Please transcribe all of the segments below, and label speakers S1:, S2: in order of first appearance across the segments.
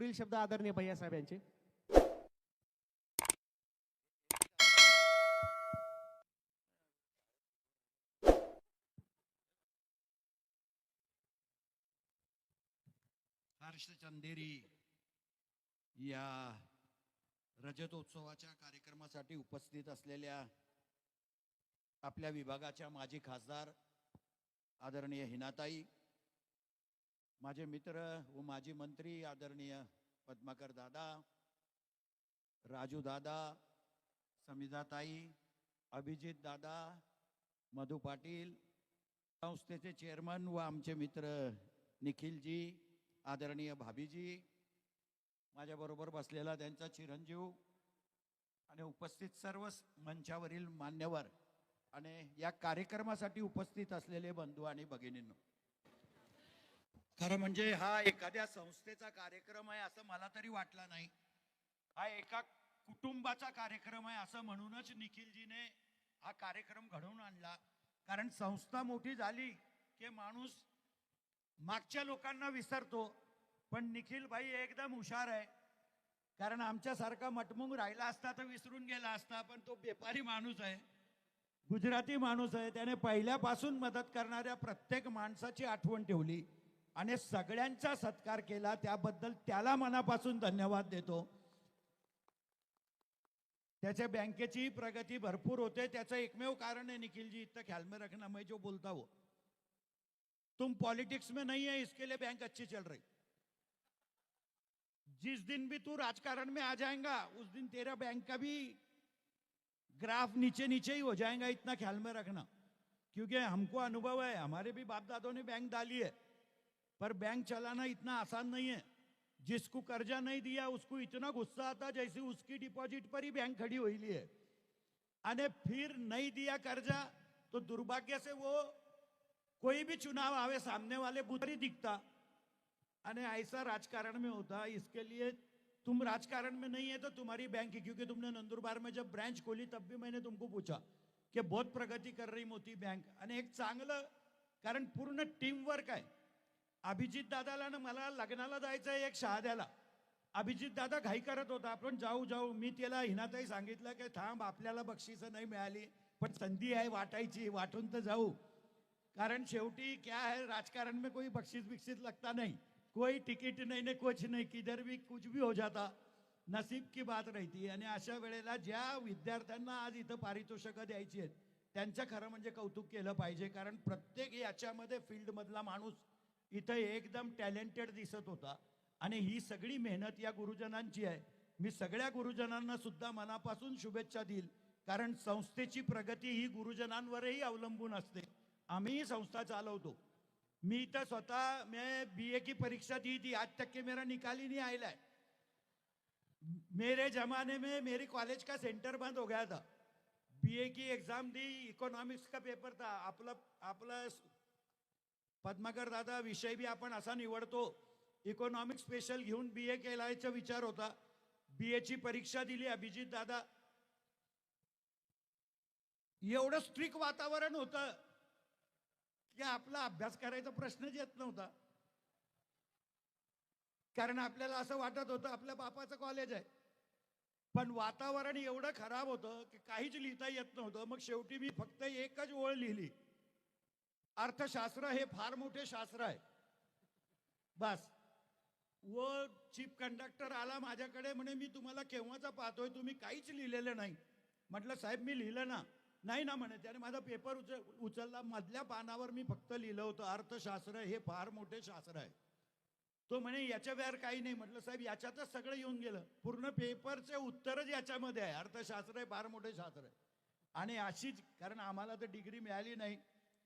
S1: पुढील शब्द आदरणीय भैया साहेब यांचे.
S2: हर्ष चंदेरी या रजतोत्सवाच्या कार्यक्रमासाठी उपस्थित असलेल्या आपल्या विभागाच्या माजी खासदार आदरणीय हिनाताई माझे मित्र व माजी मंत्री आदरणीय पद्माकर दादा राजू दादा समिधाताई अभिजित दादा मधु पाटील संस्थेचे चेअरमन व आमचे मित्र निखिलजी आदरणीय भाभीजी माझ्याबरोबर बसलेला त्यांचा चिरंजीव आणि उपस्थित सर्व मंचावरील मान्यवर आणि या कार्यक्रमासाठी उपस्थित असलेले बंधू आणि भगिनींनो. खरं म्हणजे हा एखाद्या संस्थेचा कार्यक्रम आहे असं मला तरी वाटला नाही. हा एका कुटुंबाचा कार्यक्रम आहे असं म्हणूनच निखिलजीने हा कार्यक्रम घडवून आणला. कारण संस्था मोठी झाली की माणूस मागच्या लोकांना विसरतो. पण निखिल भाई एकदम हुशार आहे. कारण आमच्यासारखा मटमुंग राहिला असता तर विसरून गेला असता पण तो बेपारी माणूस आहे. गुजराती माणूस आहे. त्याने पहिल्यापासून मदत करणाऱ्या प्रत्येक माणसाची आठवण ठेवली. आणि सगळ्यांचा सत्कार केला त्याबद्दल त्याला मनापासून धन्यवाद देतो. त्याच्या बँकेची प्रगती भरपूर होते. त्याचं एकमेव कारण है निखिल जी इतना ख्याल में रखना मैं जो बोलता हूँ तुम पॉलिटिक्स में नहीं है इसके लिए बैंक अच्छी चल रही. जिस दिन भी तू राजकारण में आ जाएगा उस दिन तेरा बैंक का भी ग्राफ नीचे नीचे ही हो जाएगा इतना ख्याल में रखना. क्योंकि हमको अनुभव है हमारे भी बाप दादों ने बैंक डाली है. पर बैंक चलाना इतना आसान नहीं है। जिसको कर्जा नहीं दिया उसको इतना गुस्सा आता जैसे उसकी डिपॉजिट पर ही बैंक खड़ी हुई है। अने फिर नहीं दिया कर्जा तो दुर्भाग्य से वो कोई भी चुनाव आवे सामने वाले बुत दिखता। अने ऐसा राजकारण में होता इसके लिए तुम राजकारण में नहीं है तो तुम्हारी बैंक है क्योंकि तुमने नंदुरबार में जब ब्रांच खोली तब भी मैंने तुमको पूछा कि बहुत प्रगती कर रही मोती बैंक आणि एक चांगलं कारण पूर्ण टीम वर्क आहे अभिजित दादाला ना मला लग्नाला जायचं आहे एक शहाद्याला. अभिजित दादा घाई करत होता आपण जाऊ जाऊ मी त्याला हिनाताई सांगितलं की थांब आपल्याला बक्षिसं नाही मिळाली पण संधी आहे वाटायची वाटून तर जाऊ. कारण शेवटी क्या है राजकारण में कोई बख्शीस बिक्षिस लगता नहीं. कोई तिकीट नाही ने कुछ नाही किधर भी कुछ भी हो जाता. नसीब की बात राहती आणि अशा वेळेला ज्या विद्यार्थ्यांना आज इथं पारितोषिकं द्यायची आहेत त्यांचं खरं म्हणजे कौतुक केलं पाहिजे कारण प्रत्येक याच्यामध्ये फील्डमधला माणूस इथं एकदम टॅलेंटेड दिसत होता. आणि ही सगळी मेहनत या गुरुजनांची आहे. मी सगळ्या गुरुजनांना सुद्धा मनापासून शुभेच्छा देईल. कारण संस्थेची प्रगती ही गुरुजनांवरही अवलंबून असते. आम्हीही संस्था चालवतो. मी तर स्वतः मैं बी ए की परीक्षा दी थी आज तक के मेरा निकाल ही नहीं आयला है. मेरे जमाने में मेरे कॉलेज का सेंटर बंद हो गया था. बीए की एग्जाम दी इकोनॉमिक्स का पेपर था. आपला आपला पद्माकर दादा विषय बी आपण असा निवडतो इकॉनॉमिक स्पेशल घेऊन बी ए केलायचा विचार होता. बी ची परीक्षा दिली अभिजित दादा. एवढं स्ट्रिक वातावरण होतं की आपला अभ्यास करायचा प्रश्नच येत नव्हता. कारण आपल्याला असं वाटत होतं आपल्या बापाचं कॉलेज आहे. पण वातावरण एवढं खराब होतं की काहीच लिहिता येत नव्हतं. मग शेवटी मी फक्त एकच ओळ लिहिली. अर्थशास्त्र हे फार मोठे शास्त्र आहे. बस. व चीफ कंडक्टर आला माझ्याकडे म्हणे मी तुम्हाला केव्हाचा पाहतोय? तुम्ही काहीच लिहिलेलं नाही. म्हटलं साहेब मी लिहिलं ना. नाही ना म्हणे त्याने माझा पेपर उच उचलला. मधल्या पानावर मी फक्त लिहिलं होतं. अर्थशास्त्र हे फार मोठे शास्त्र आहे. तो म्हणे याच्या बाहेर काही नाही. म्हटलं साहेब याच्यातच सगळं येऊन गेलं. पूर्ण पेपरचे उत्तरच याच्यामध्ये आहे. अर्थशास्त्र हे फार मोठे शास्त्र आहे. आणि अशीच कारण आम्हाला तर डिग्री मिळाली नाही.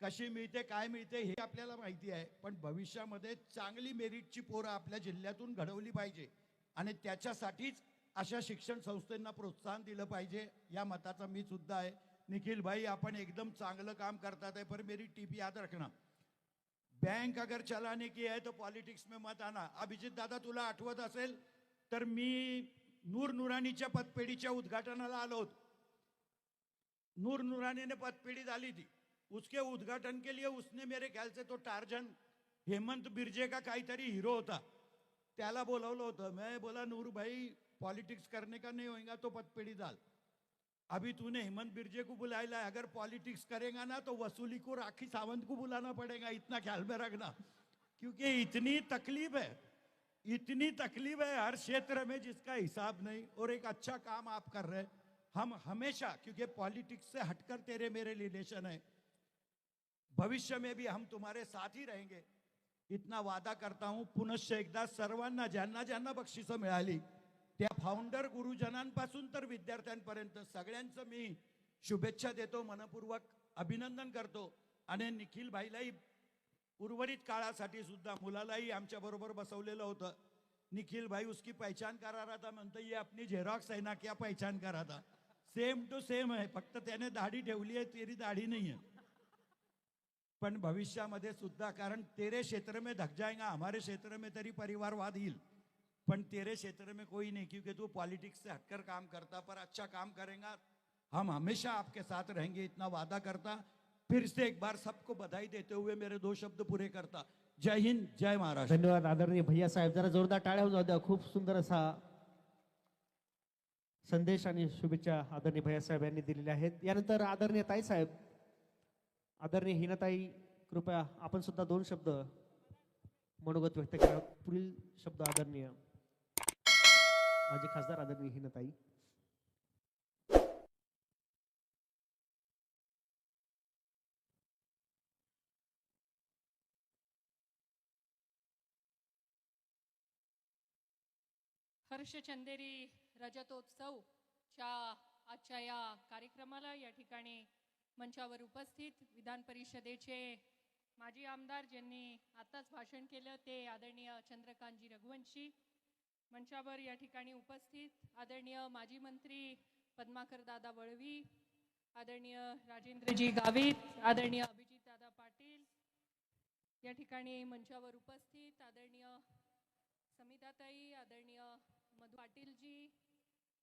S2: कशी मिळते काय मिळते हे आपल्याला माहिती आहे. पण भविष्यामध्ये चांगली मेरिटची पोरं आपल्या जिल्ह्यातून घडवली पाहिजे. आणि त्याच्यासाठीच अशा शिक्षण संस्थेंना प्रोत्साहन दिलं पाहिजे या मताचा मी सुद्धा आहे. निखिल भाई आपण एकदम चांगलं काम करतात आहे पर मेरी टीपी याद रखना. बँक अगर चलाने की है तो पॉलिटिक्स में मत आना अभिजित दादा तुला आठवत असेल तर मी नूर नुरानीच्या पतपेढीच्या उद्घाटनाला आलो होतो. नूर नुराणीने पतपेढी झाली ती उसके उद्घाटन के लिए उसने मेरे ख्याल से तो टार्जन हेमंत बिरजे का काहीतरी हिरो होता। त्याला बोलवलं होतं, मैं बोला, नूर भाई, पॉलिटिक्स करने का नहीं होगा तो पतपेड़ी डाल। अभी तूने हेमंत बिरजे को बुलाया है, अगर पॉलिटिक्स करेगा ना तो वसूली को राखी सावंत को बुलाना पड़ेगा, इतना ख्याल में रखना। क्योंकि इतनी तकलीफ़ है, इतनी तकलीफ़ है हर क्षेत्र में जिसका हिसाब नहीं, और एक अच्छा काम आप कर रहे हम हमेशा, क्योंकि पॉलिटिक्स से हटकर तेरे मेरे रिलेशन है। भविष्य में भी हम तुम्हारे साथ ही रहेंगे। इतना वादा करता हूं पुनश्च एकदा सर्वांना ज्यांना ज्यांना बक्षिसं मिळाली त्या फाउंडर गुरुजनांपासून तर विद्यार्थ्यांपर्यंत सगळ्यांचं मी शुभेच्छा देतो मनपूर्वक अभिनंदन करतो. आणि निखिल भाईलाही उर्वरित काळासाठी सुद्धा मुलालाही आमच्या बरोबर बसवलेलं होतं. निखिल भाई उसकी पहचान करा रहा था म्हणतो ये अपनी झेरॉक्स आहे ना क्या पहचान करा था सेम टू सेम आहे फक्त त्याने दाढी ठेवली आहे तेरी दाढी नाही आहे. पण भविष्यामध्ये सुद्धा कारण तेरे क्षेत्र में धक जाएगा हमारे क्षेत्र में तरी परिवारवाद येईल. पण तेरे क्षेत्र में कोई नहीं क्योंकि तू पॉलिटिक्स से हटकर काम करता पर अच्छा काम करेगा. हम हमेशा आपके साथ रहेंगे इतना वादा करता. फिर से एक बार सबको बधाई देते हुए मेरे दो शब्द पूरे करता. जय हिंद जय महाराष्ट्र.
S1: धन्यवाद आदरणीय भैया साहेब. जरा जोरदार टाळ्या होऊन जाऊ द्या. खूप सुंदर असा संदेश आणि शुभेच्छा आदरणीय भैया साहेब यांनी दिलेल्या आहेत. यानंतर आदरणीय ताई साहेब. आदरणीय हिनाताई कृपया आपण सुद्धा दोन शब्द मनोगत व्यक्त करा. पुढील शब्द आदरणीय माझे खासदार आदरणीय हिनाताई.
S3: हर्ष चंदेरी रजतोत्सव च्या आजच्या या कार्यक्रमाला या ठिकाणी मंचावर उपस्थित विधान परिषदेचे माजी आमदार ज्यांनी आताच भाषण केलं ते आदरणीय चंद्रकांतजी रघुवंशी मंचावर या ठिकाणी उपस्थित आदरणीय माजी मंत्री पद्माकर दादा वळवी आदरणीय राजेंद्रजी गावित आदरणीय अभिजित दादा पाटील या ठिकाणी मंचावर उपस्थित आदरणीय समिताताई आदरणीय मधु पाटीलजी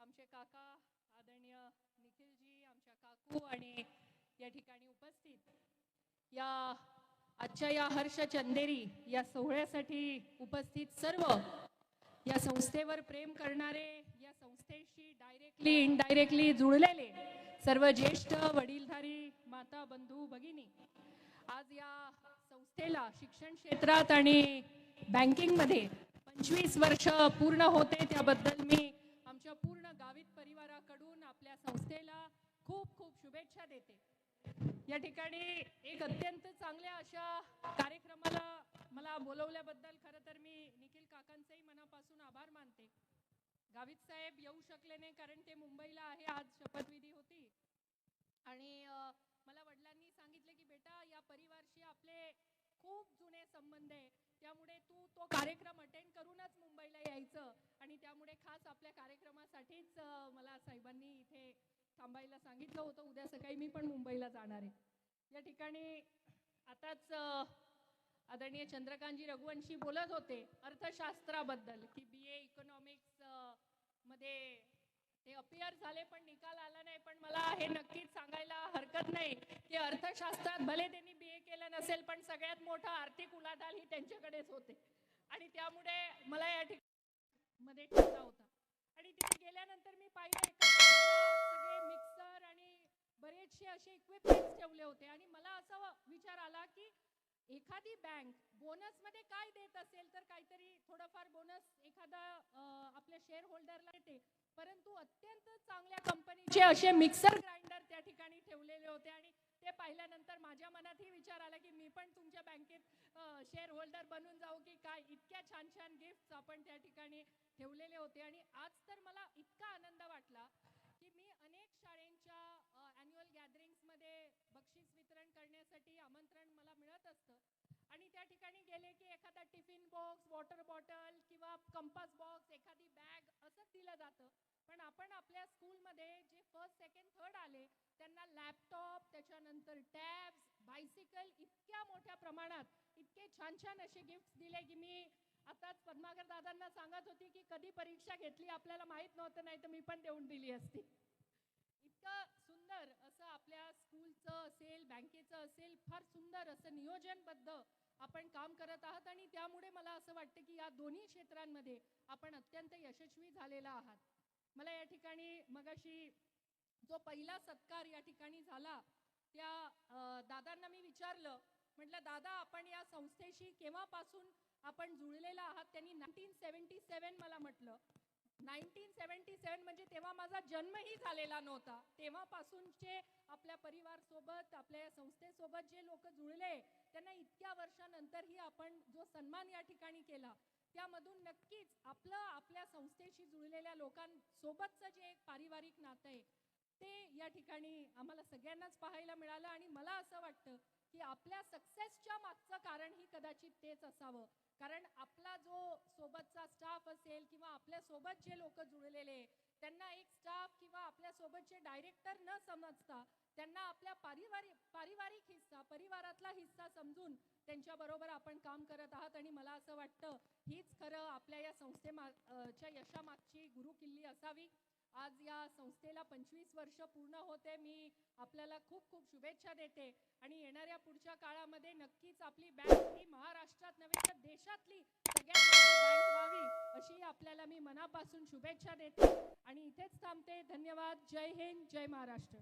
S3: आमचे काका आदरणीय निखिलजी आमच्या काकू आणि या ठिकाणी उपस्थित. या आजच्या या हर्ष चंदेरी या सोहळ्यासाठी उपस्थित सर्व या संस्थेवर प्रेम करणारे या संस्थेशी डायरेक्टली इनडायरेक्टली जुळलेले सर्व ज्येष्ठ वडीलधारी माता बंधू भगिनी आज या संस्थेला शिक्षण क्षेत्रात आणि बँकिंगमध्ये पंचवीस वर्ष पूर्ण होते त्याबद्दल मी आमच्या पूर्ण गावित परिवाराकडून आपल्या संस्थेला खूप खूप शुभेच्छा देते. या ठिकाणी एक अत्यंत चांगल्या अशा कार्यक्रमाला मला बोलवल्याबद्दल खरं तर मी निखिल काकांचेही मनापासून आभार मानते. गावित साहेब येऊ शकले नाही कारण ते मुंबईला आहे आज शपथविधी होती. आणि मला वडिलांनी सांगितले की बेटा या परिवारशी आपले खूप जुने संबंध आहे. त्यामुळे तू तो कार्यक्रम अटेंड करूनच मुंबईला यायचं. आणि त्यामुळे खास आपल्या कार्यक्रमासाठीच मला साहेबांनी इथे थांबायला सांगितलं होतं उद्या सकाळी मी पण मुंबईला जाणार आहे. या ठिकाणी आताच आदरणीय चंद्रकांतजी रघुवंशी बोलत होते अर्थशास्त्राबद्दल की बी ए इकॉनॉमिक्समध्ये ते अपियर झाले पण निकाल आला नाही. पण मला हे नक्कीच सांगायला हरकत नाही की अर्थशास्त्रात भले त्यांनी बी ए केलं नसेल पण सगळ्यात मोठा आर्थिक उलाढाल ही त्यांच्याकडेच होते. आणि त्यामुळे मला या ठिकाणी मध्ये ठेवला होता. आणि तिथे गेल्यानंतर मी पाहिलं एका साईडला सगळे मिक्सर आणि बरेचसे असे इक्विपमेंट्स ठेवले होते. आणि मला असा विचार आला की एखादी बँक बोनसमध्ये काय देत असेल तर काहीतरी थोडाफार बोनस एखादा आपल्या शेअर होल्डरला देते. परंतु अत्यंत चांगल्या कंपनीचे असे मिक्सर ग्राइंडर त्या ठिकाणी ठेवलेले होते. आणि ते पाहिल्यानंतर माझ्या मनातही विचार आला की मी पण तुमच्या बँकेत शेअर होल्डर बनून जाऊ की काय? इतक्या छान छान गिफ्ट आपण त्या ठिकाणी ठेवलेले होते. आणि आज तर मला इतका आनंद वाटला शाळेंच्या अॅन्युअल गॅदरिंग्समध्ये बक्षीस वितरण करण्यासाठी आमंत्रण मला मिळत असतं. आणि त्या ठिकाणी गेले की एखादा टिफिन बॉक्स वॉटर बॉटल किंवा कंपास बॉक्स एखादी बॅग असंच दिलं जातं. पण आपण आपल्या स्कूलमध्ये जे फर्स्ट सेकंड थर्ड आले त्यांना लॅपटॉप त्याच्यानंतर टॅब्स बायसिकल इतक्या मोठ्या प्रमाणात इतके छान छान असे गिफ्ट दिले की मी आताच पद्माकर दादांना सांगत होती की कधी परीक्षा घेतली आपल्याला माहीत नव्हतं नाही तर मी पण देऊन दिली असती. इतकं सुंदर असं आपल्या स्कूलचं असेल बँकेचं असेल फार सुंदर असं नियोजनबद्ध आपण काम करत आहात आणि त्यामुळे मला असं वाटतं की या दोन्ही क्षेत्रांमध्ये आपण अत्यंत यशस्वी झालेला आहात. मला या ठिकाणी मगाशी जो पहिला सत्कार या ठिकाणी झाला त्या दादांना मी विचारलं म्हटलं दादा आपण या संस्थेशी केव्हापासून आपण जुळलेला आहात? त्यांनी नाईन्टीन सेवन्टी सेवन मला म्हटलं. नाईन्टीन सेवन्टी सेवन म्हणजे तेव्हा माझा जन्मही झालेला नव्हता. तेव्हापासूनचे आपल्या परिवारसोबत आपल्या संस्थेसोबत जे लोक जुळले त्यांना इतक्या वर्षानंतरही आपण जो सन्मान या ठिकाणी केला त्यामधून नक्कीच आपलं आपल्या संस्थेशी जुळलेल्या लोकांसोबतचं जे एक पारिवारिक नातं आहे ते या ठिकाणी आम्हाला सगळ्यांनाच पाहायला मिळालं आणि मला असं वाटतं की आपल्या सक्सेस मागचं कारण ही कदाचित तेच असावं कारण आपला जो सोबतचा स्टाफ असेल किंवा आपल्या सोबत जे लोक जुळलेले त्यांना एक स्टाफ किंवा आपल्या सोबतचे डायरेक्टर न समजता त्यांना आपल्या पारिवारिक पारिवारिक हिस्सा परिवारातला हिस्सा समजून त्यांच्याबरोबर आपण काम करत आहात. आणि मला असं वाटतं हीच खरं आपल्या या संस्थेमा च्या यशामागची गुरुकिल्ली असावी. आज या संस्थेला पंचवीस वर्ष पूर्ण होते. मी आपल्याला खूप खूप शुभेच्छा देते. आणि येणाऱ्या पुढच्या काळामध्ये नक्कीच आपली बँक ही महाराष्ट्रात नव्हे तर देशातली सगळ्यात मोठी बँक व्हावी. अशी आपल्याला मी मनापासून शुभेच्छा देते. आणि इथेच थांबते. धन्यवाद. जय हिंद. जय महाराष्ट्र.